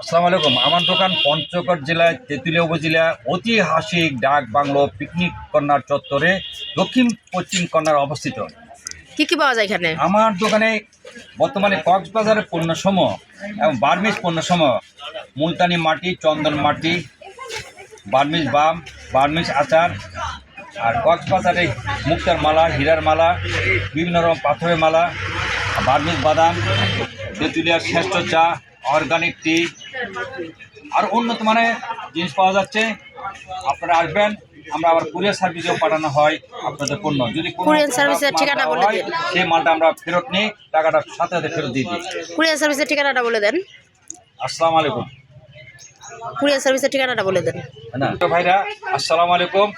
আসসালামু আলাইকুম। আমার দোকান পঞ্চগড় জেলায় তেঁতুলিয়া উপজেলা ঐতিহাসিক ডাক বাংলো পিকনিক কর্নার চত্বরে দক্ষিণ পশ্চিম কর্নার অবস্থিত। কি কি পাওয়া যায় এখানে? আমার দোকানে বর্তমানে কক্সবাজারের পণ্যসমূহ এবং বার্মিজ পণ্যসমূহ। মুলতানি মাটি চন্দন মাটি বার্মিজ বাম বার্মিজ আচার আর কক্সবাজারে মুক্তার মালা হীরার মালা বিভিন্ন রকম পাথরের মালা বার্মিজ বাদাম তেঁতুলিয়ার শ্রেষ্ঠ চা অর্গানিক টি আর উন্নত মানের জিনিস পাওয়া যাচ্ছে। আপনারা আসবেন আমরা আবার কুরিয়ার সার্ভিসেও পাঠানো হয় আপনাদের পণ্য। যদি Courier service ঠিকানা বলে হয়, দিন। সেই মালটা আমরা ফেরত নিই টাকাটা সাথে সাথে ফেরত দিয়ে দিই। কুরিয়ার সার্ভিসের ঠিকানাটা বলে দেন। আসসালামু আলাইকুম। কুরিয়ার সার্ভিসের ঠিকানাটা বলে দেন। না তো ভাইরা আসসালামু আলাইকুম।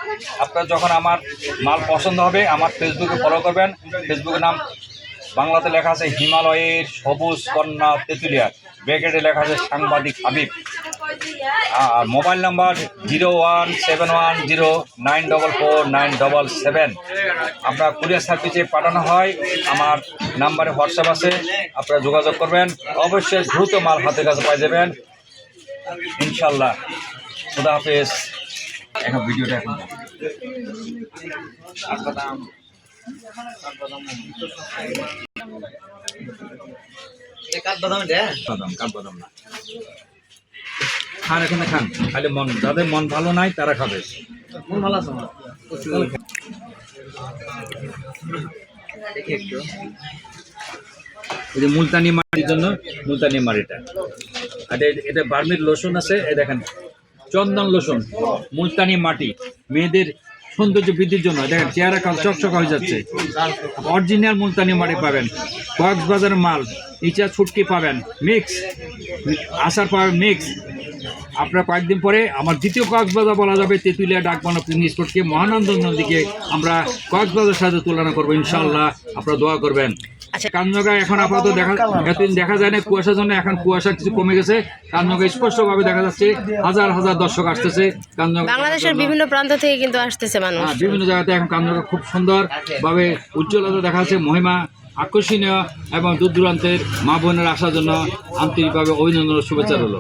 আপনার যখন আমার মাল পছন্দ হবে আমার ফেসবুকে ফলো করবেন। ফেসবুকের নাম বাংলাতে লেখা আছে হিমালয়ের সবুজ কন্যা তেঁতুলিয়া ব্র্যাকেটে লেখা আছে সাংবাদিক হাবিব। আর mobile number zero one seven one zero nine double four nine double seven. আপনার কুরিয়ার সার্ভিসে পাঠানো হয়। আমার নাম্বারে হোয়াটসঅ্যাপ আছে। আপনারা যোগাযোগ করবেন। অবশ্যই দ্রুত মাল হাতের কাছে পাই যাবেন। ইনশাল্লাহ খুদা হাফেজ। এখন ভিডিওটা এখন খান এখানে খান খালি মন যাদের মন ভালো নাই তারা খাবে। এই যে মুলতানি মাটির জন্য মুলতানি মাটিটা। আর এটা বার্মির লোশন আছে এই দেখেন। চন্দন লোশন মুলতানি মাটি। মেয়েদের সৌন্দর্য বৃদ্ধির জন্য। দেখেন, চেহারা কাল চকচকা হয়ে যাচ্ছে। অরিজিনাল মুলতানি মাটি পাবেন। কক্সবাজার মাল ইচা ছুটকি পাবেন। মিক্স, আসার পাবেন মিক্স। আপনার কয়েকদিন পরে আমার দ্বিতীয় কক্সবাজার বলা যাবে, তেঁতুলিয়া, ডাকবানা পিকনিক স্পটকে মহানন্দ নদীকে আমরা কক্সবাজার সাথে তুলনা করব। ইনশাল্লাহ আপনারা দোয়া করবেন। আচ্ছা কাঞ্জগা এখন আপাতত দেখা এতদিন দেখা যায় না কুয়াশার জন্য এখন কুয়াশা কিছু কমে গেছে। কাঞ্জগা স্পষ্টভাবে দেখা যাচ্ছে হাজার হাজার দর্শক আসতেছে। কাঞ্জগা বাংলাদেশের বিভিন্ন প্রান্ত থেকে কিন্তু আসতেছে মানুষ। হ্যাঁ, বিভিন্ন জায়গাতে এখন কাঞ্জগা খুব সুন্দর ভাবে উজ্জ্বলতা দেখা যাচ্ছে মহিমা আকর্ষণীয় এবং দূর দূরান্তের মা বোনের আসার জন্য আন্তরিকভাবে অভিনন্দন ও শুভেচ্ছা রইল।